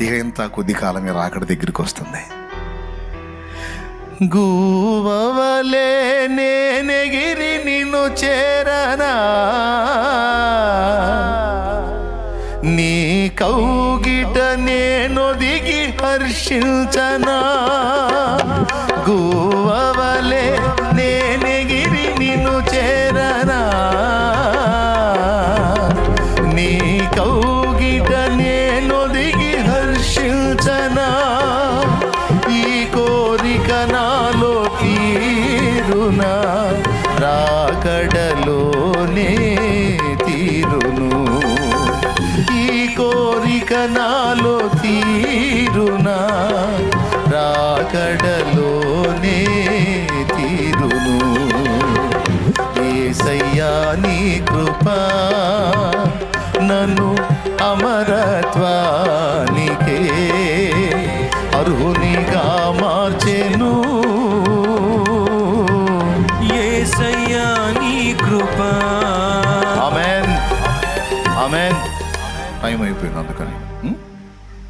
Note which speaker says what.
Speaker 1: ఇక ఇంత కొద్ది కాలమే రాకడ దగ్గరికి వస్తుంది. గూవలే నేనెగిరి నిన్ను చేరనా? నీ కౌగిట నేను దిగి హర్షించనా? తీరునా? రాకడలోనే తీరును. ఈ కోరిక నాలో తీరునా? రాకడలోనే తీరును. ఏసయ్యా నీ కృపా నన్ను అమరత్వానికే. అర్హునిగా మార్చెను.
Speaker 2: కృప
Speaker 1: ఆమెన్. ఆమెన్. టైం అయిపోయింది అందుకని.